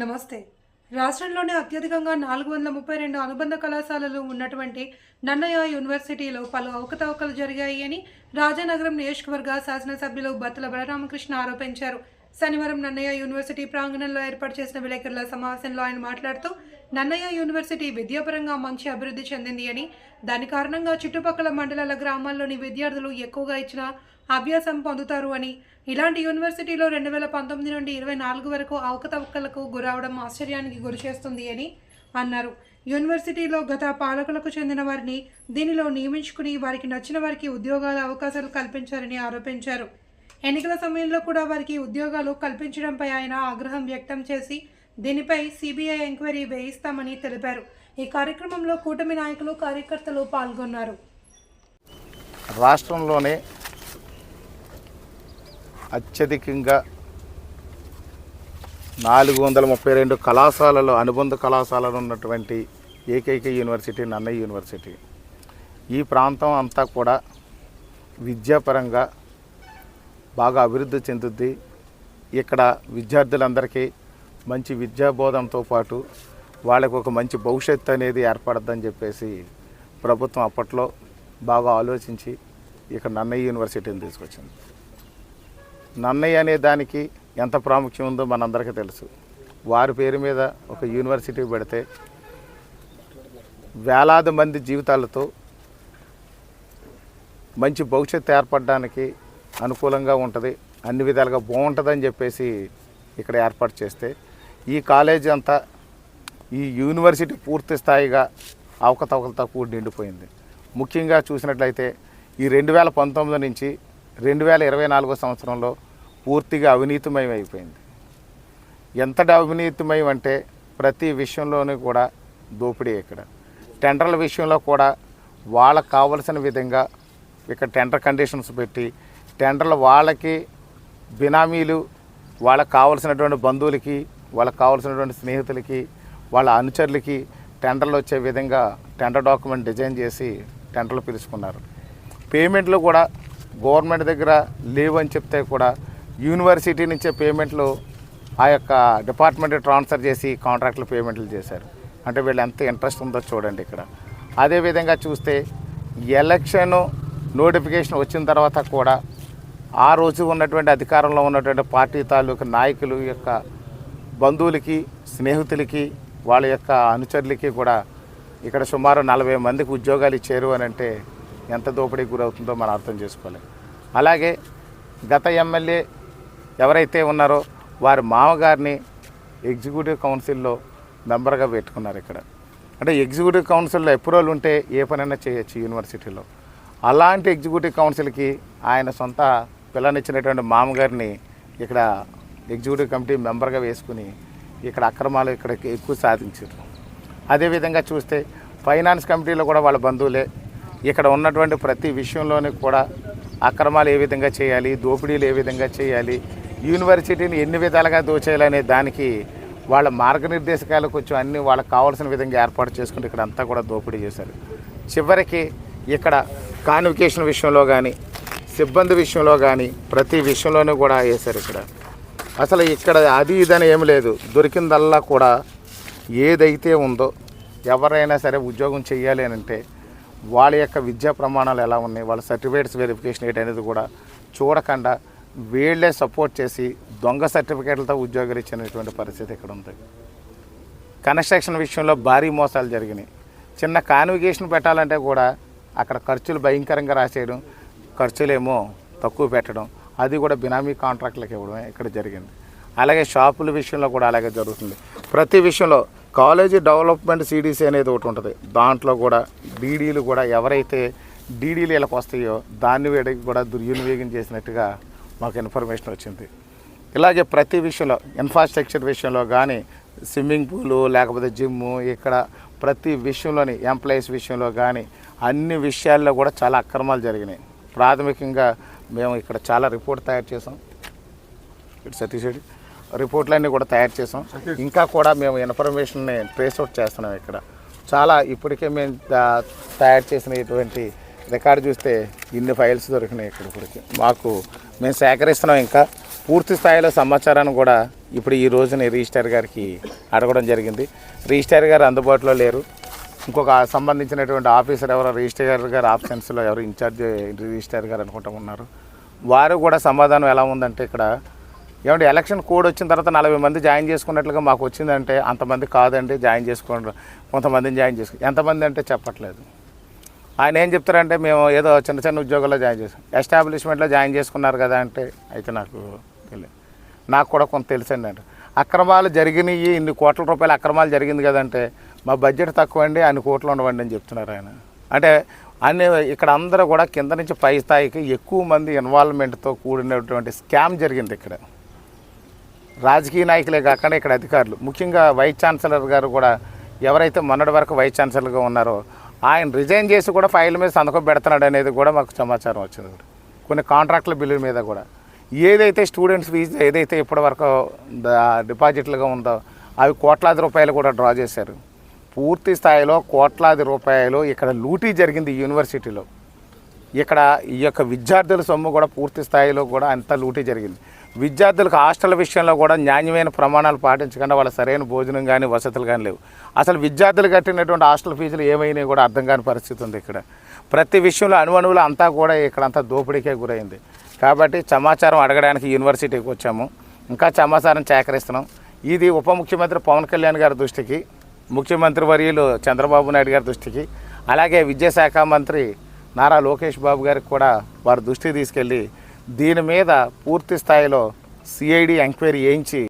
నమస్తే. రాష్ట్రంలోనే అత్యధికంగా నాలుగు వందల ముప్పై రెండు అనుబంధ కళాశాలలు ఉన్నటువంటి నన్నయ్య యూనివర్సిటీలో పలు అవకతవకలు జరిగాయి అని రాజానగరం నియోజకవర్గ శాసనసభ్యులు బత్తుల బలరామకృష్ణ ఆరోపించారు. శనివారం నన్నయ్య యూనివర్సిటీ ప్రాంగణంలో ఏర్పాటు చేసిన విలేకరుల సమావేశంలో ఆయన మాట్లాడుతూ నన్నయ్య యూనివర్సిటీ విద్యాపరంగా మంచి అభివృద్ధి చెందింది అని. దాని కారణంగా చుట్టుపక్కల మండలాల గ్రామాల్లోని విద్యార్థులు ఎక్కువగా ఇచ్చిన అభ్యాసం పొందుతారు అని. ఇలాంటి యూనివర్సిటీలో రెండు వేల పంతొమ్మిది నుండి ఇరవై నాలుగు వరకు అవకతవకలకు గురవడం ఆశ్చర్యానికి గురి చేస్తుంది అని అన్నారు. యూనివర్సిటీలో గత పాలకులకు చెందిన వారిని దీనిలో నియమించుకుని వారికి నచ్చిన వారికి ఉద్యోగాల అవకాశాలు కల్పించారని ఆరోపించారు. ఎన్నికల సమయంలో కూడా వారికి ఉద్యోగాలు కల్పించడంపై ఆయన ఆగ్రహం వ్యక్తం చేసి దీనిపై సిబిఐ ఎంక్వైరీ వేయిస్తామని తెలిపారు. ఈ కార్యక్రమంలో కూటమి నాయకులు కార్యకర్తలు పాల్గొన్నారు. రాష్ట్రంలోనే అత్యధికంగా నాలుగు వందల ముప్పై రెండు కళాశాలలు అనుబంధ కళాశాలలు ఉన్నటువంటి ఏకైక యూనివర్సిటీ నన్నయ్య యూనివర్సిటీ. ఈ ప్రాంతం అంతా కూడా విద్యాపరంగా బాగా అభివృద్ధి చెందుద్ది. ఇక్కడ విద్యార్థులందరికీ మంచి విద్యాబోధంతో పాటు వాళ్ళకు ఒక మంచి భవిష్యత్తు అనేది ఏర్పడద్దని చెప్పేసి ప్రభుత్వం అప్పట్లో బాగా ఆలోచించి ఇక్కడ నన్నయ్య యూనివర్సిటీని తీసుకొచ్చింది. నన్నయ్య అనే దానికి ఎంత ప్రాముఖ్యం ఉందో మనందరికీ తెలుసు. వారి పేరు మీద ఒక యూనివర్సిటీ పెడితే వేలాది మంది జీవితాలతో మంచి భవిష్యత్తు ఏర్పడడానికి అనుకూలంగా ఉంటుంది అన్ని విధాలుగా బాగుంటుందని చెప్పేసి ఇక్కడ ఏర్పాటు చేస్తే ఈ కాలేజీ అంతా ఈ యూనివర్సిటీ పూర్తి స్థాయిగా అవకతవకలతో కూడి నిండిపోయింది. ముఖ్యంగా చూసినట్లయితే ఈ రెండు వేల పంతొమ్మిది నుంచి రెండు వేల ఇరవై నాలుగో సంవత్సరంలో పూర్తిగా అవినీతిమయం అయిపోయింది. ఎంతటి అవినీతిమయం అంటే ప్రతి విషయంలోనూ కూడా దోపిడీ ఇక్కడ. టెండర్ల విషయంలో కూడా వాళ్ళకు కావలసిన విధంగా ఇక్కడ టెండర్ కండిషన్స్ పెట్టి టెండర్లు వాళ్ళకి బినామీలు వాళ్ళకి కావలసినటువంటి బంధువులకి వాళ్ళకి కావాల్సినటువంటి స్నేహితులకి వాళ్ళ అనుచరులకి టెండర్లు వచ్చే విధంగా టెండర్ డాక్యుమెంట్ డిజైన్ చేసి టెండర్లు పిలుచుకున్నారు. పేమెంట్లు కూడా గవర్నమెంట్ దగ్గర లేవు అని చెప్తే కూడా యూనివర్సిటీ నుంచే పేమెంట్లు ఆ యొక్క డిపార్ట్మెంట్ ట్రాన్స్ఫర్ చేసి కాంట్రాక్ట్లు పేమెంట్లు చేశారు. అంటే వీళ్ళు ఎంత ఇంట్రెస్ట్ ఉందో చూడండి ఇక్కడ. అదేవిధంగా చూస్తే ఎలక్షన్ నోటిఫికేషన్ వచ్చిన తర్వాత కూడా ఆ రోజు ఉన్నటువంటి అధికారంలో ఉన్నటువంటి పార్టీ తాలూకు నాయకులు యొక్క బంధువులకి స్నేహితులకి వాళ్ళ యొక్క అనుచరులకి కూడా ఇక్కడ సుమారు నలభై మందికి ఉద్యోగాలు ఇచ్చారు అని అంటే ఎంత దోపిడీకి గురవుతుందో మనం అర్థం చేసుకోవాలి అలాగే గత ఎమ్మెల్యే ఎవరైతే ఉన్నారో వారి మామగారిని ఎగ్జిక్యూటివ్ కౌన్సిల్లో మెంబర్గా పెట్టుకున్నారు ఇక్కడ. అంటే ఎగ్జిక్యూటివ్ కౌన్సిల్లో అప్రూవల్ ఉంటే ఏ పనైనా చేయొచ్చు యూనివర్సిటీలో. అలాంటి ఎగ్జిక్యూటివ్ కౌన్సిల్కి ఆయన సొంత పిల్లనిచ్చినటువంటి మామగారిని ఇక్కడ ఎగ్జిక్యూటివ్ కమిటీ మెంబర్గా వేసుకుని ఇక్కడ అక్రమాలు ఇక్కడ ఎక్కువ సాధించారు. అదేవిధంగా చూస్తే ఫైనాన్స్ కమిటీలో కూడా వాళ్ళ బంధువులే. ఇక్కడ ఉన్నటువంటి ప్రతి విషయంలోనే కూడా అక్రమాలు ఏ విధంగా చేయాలి దోపిడీలు ఏ విధంగా చేయాలి యూనివర్సిటీని ఎన్ని విధాలుగా దోచేయాలనే దానికి వాళ్ళ మార్గనిర్దేశకాలకు కొంచెం అన్ని వాళ్ళకి కావాల్సిన విధంగా ఏర్పాటు చేసుకుంటే ఇక్కడ అంతా కూడా దోపిడీ చేశారు. చివరికి ఇక్కడ కాన్వికేషన్ విషయంలో కానీ సిబ్బంది విషయంలో కానీ ప్రతి విషయంలోనూ కూడా వేశారు ఇక్కడ. అసలు ఇక్కడ అది ఇదని ఏమి లేదు. దొరికిందల్లా కూడా ఏదైతే ఉందో ఎవరైనా సరే ఉద్యోగం చేయాలి అని అంటే వాళ్ళ యొక్క విద్యా ప్రమాణాలు ఎలా ఉన్నాయి వాళ్ళ సర్టిఫికేట్స్ వెరిఫికేషన్ ఏంటి అనేది కూడా చూడకుండా వీళ్ళే సపోర్ట్ చేసి దొంగ సర్టిఫికేట్లతో ఉద్యోగాలు ఇచ్చినటువంటి పరిస్థితి ఇక్కడ ఉంది. కన్స్ట్రక్షన్ విషయంలో భారీ మోసాలు జరిగినాయి. చిన్న కాన్వికేషన్ పెట్టాలంటే కూడా అక్కడ ఖర్చులు భయంకరంగా రాసేయడం ఖర్చులేమో తక్కువ పెట్టడం అది కూడా బినామీ కాంట్రాక్ట్లకు ఇవ్వడమే ఇక్కడ జరిగింది. అలాగే షాపుల విషయంలో కూడా అలాగే జరుగుతుంది. ప్రతి విషయంలో కాలేజీ డెవలప్మెంట్ సిడిసి అనేది ఒకటి ఉంటుంది. దాంట్లో కూడా డీడీలు కూడా ఎవరైతే డీడీలు వీళ్ళకి వస్తాయో దాన్ని వేడికి కూడా దుర్వినియోగం చేసినట్టుగా మాకు ఇన్ఫర్మేషన్ వచ్చింది. ఇలాగే ప్రతి విషయంలో ఇన్ఫ్రాస్ట్రక్చర్ విషయంలో కానీ స్విమ్మింగ్ పూలు లేకపోతే జిమ్ము ఇక్కడ ప్రతి విషయంలోని ఎంప్లాయీస్ విషయంలో కానీ అన్ని విషయాల్లో కూడా చాలా అక్రమాలు జరిగినాయి. ప్రాథమికంగా మేము ఇక్కడ చాలా రిపోర్ట్ తయారు చేసాం. ఇటు సతీష్ రెడ్డి. రిపోర్ట్లన్నీ కూడా తయారు చేసాం. ఇంకా కూడా మేము ఇన్ఫర్మేషన్ని ట్రేస్ అవుట్ చేస్తున్నాం ఇక్కడ. చాలా ఇప్పటికే మేము తయారు చేసినటువంటి రికార్డు చూస్తే ఇన్ని ఫైల్స్ దొరికినాయి ఇక్కడ ఇప్పటికి. మాకు మేము సేకరిస్తున్నాం ఇంకా. పూర్తి స్థాయిలో సమాచారాన్ని కూడా ఇప్పుడు ఈ రోజున రిజిస్టర్ గారికి అడగడం జరిగింది. రిజిస్టర్ గారు అందుబాటులో లేరు. ఇంకొక సంబంధించినటువంటి ఆఫీసర్ ఎవరో రిజిస్టర్ గారు ఆప్షన్స్లో ఎవరు ఇన్ఛార్జ్ రిజిస్టర్ గారు అనుకుంటా ఉన్నారు. వారు కూడా సమాధానం ఎలా ఉందంటే ఇక్కడ ఏమంటే ఎలక్షన్ కోడ్ వచ్చిన తర్వాత నలభై మంది జాయిన్ చేసుకున్నట్లుగా మాకు వచ్చిందంటే అంతమంది కాదండి జాయిన్ చేసుకోండి కొంతమందిని జాయిన్ చేసుకు ఎంతమంది అంటే చెప్పట్లేదు. ఆయన ఏం చెప్తారంటే మేము ఏదో చిన్న చిన్న ఉద్యోగాల్లో జాయిన్ చేసాం. ఎస్టాబ్లిష్మెంట్లో జాయిన్ చేసుకున్నారు కదా అంటే అయితే నాకు తెలియదు నాకు కూడా కొంత తెలుసండి అంటే. అక్రమాలు జరిగినాయి ఇన్ని కోట్ల రూపాయల అక్రమాలు జరిగింది కదంటే మా బడ్జెట్ తక్కువ అండి అన్ని కోట్లు ఉండవండి అని చెప్తున్నారు ఆయన. అంటే అన్ని ఇక్కడ అందరూ కూడా కింద నుంచి పై స్థాయికి ఎక్కువ మంది ఇన్వాల్వ్మెంట్తో కూడినటువంటి స్కామ్ జరిగింది ఇక్కడ. రాజకీయ నాయకులే కాకుండా ఇక్కడ అధికారులు. ముఖ్యంగా వైస్ ఛాన్సలర్ గారు కూడా ఎవరైతే మొన్నటి వరకు వైస్ ఛాన్సలర్గా ఉన్నారో ఆయన రిజైన్ చేసి కూడా ఫైల్ మీద సంతకం పెడుతున్నాడు అనేది కూడా మాకు సమాచారం వచ్చింది ఇక్కడ. కొన్ని కాంట్రాక్టుల బిల్లుల మీద కూడా. ఏదైతే స్టూడెంట్స్ ఫీజు ఏదైతే ఇప్పటివరకు వరకు డిపాజిట్లుగా ఉందో అవి కోట్లాది రూపాయలు కూడా డ్రా చేశారు. పూర్తి స్థాయిలో కోట్లాది రూపాయలు ఇక్కడ లూటీ జరిగింది ఈ యూనివర్సిటీలో. ఇక్కడ ఈ యొక్క విద్యార్థుల సొమ్ము కూడా పూర్తి స్థాయిలో కూడా అంత లూటీ జరిగింది. విద్యార్థులకు హాస్టల్ విషయంలో కూడా నాణ్యమైన ప్రమాణాలు పాటించకుండా వాళ్ళ సరైన భోజనం కానీ వసతులు కానీ లేవు. అసలు విద్యార్థులు కట్టినటువంటి హాస్టల్ ఫీజులు ఏమైనాయి కూడా అర్థం కాని పరిస్థితి ఉంది ఇక్కడ. ప్రతి విషయంలో అణువణువులు అంతా కూడా ఇక్కడ అంతా దోపిడీకే గురైంది. కాబట్టి సమాచారం అడగడానికి యూనివర్సిటీకి వచ్చాము. ఇంకా సమాచారం సేకరిస్తున్నాం. ఇది ఉప ముఖ్యమంత్రి పవన్ కళ్యాణ్ గారి దృష్టికి ముఖ్యమంత్రి వర్యులు చంద్రబాబు నాయుడు గారి దృష్టికి అలాగే విద్యాశాఖ మంత్రి నారా లోకేష్ బాబు గారికి కూడా వారి దృష్టికి తీసుకెళ్ళి దీని మీద పూర్తి స్థాయిలో సిఐడి ఎంక్వైరీ చేయించి